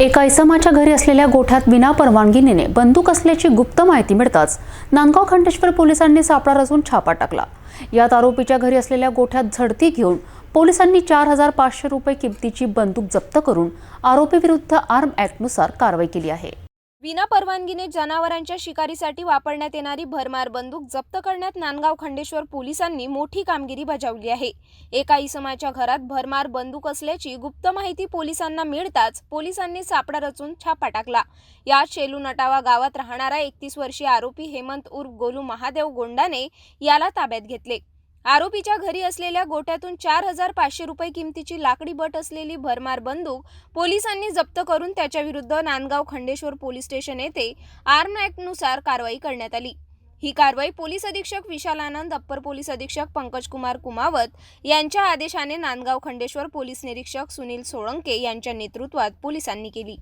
एका इसमाच्या घरी असलेल्या गोठ्यात विना परवानगीने बंदूक असल्याची गुप्त माहिती मिळताच नांदगाव खंडेश्वर पोलिसांनी सापळा रचून छापा टाकला. यात आरोपीच्या घरी असलेल्या गोठ्यात झडती घेऊन पोलिसांनी चार हजार पाचशे रुपये किमतीची बंदूक जप्त करून आरोपीविरुद्ध आर्म ॲक्टनुसार कारवाई केली आहे. विना परवानगीने जनावरांच्या शिकारीसाठी वापरण्यात येणारी भरमार बंदूक जप्त करण्यात नांदगाव खंडेश्वर पोलिसांनी मोठी कामगिरी बजावली आहे. एका इसमाच्या घरात भरमार बंदूक असल्याची गुप्त माहिती पोलिसांना मिळताच पोलिसांनी सापडा रचून छापा टाकला. यात शेलू नटावा गावात राहणारा एकतीस वर्षीय आरोपी हेमंत उर्फ गोलू महादेव गोंडाने याला ताब्यात घेतले. आरोपीच्या घरी असलेल्या गोट्यातून चार हजार पाचशे रुपये किमतीची लाकडी बट असलेली भरमार बंदूक पोलिसांनी जप्त करून त्याच्याविरुद्ध नांदगाव खंडेश्वर पोलीस स्टेशन येथे आर्म ॲक्टनुसार कारवाई करण्यात आली. ही कारवाई पोलीस अधीक्षक विशाल आनंद अप्पर पोलीस अधीक्षक पंकज कुमार कुमावत यांच्या आदेशाने नांदगाव खंडेश्वर पोलीस निरीक्षक सुनील सोळंके यांच्या नेतृत्वात पोलिसांनी केली.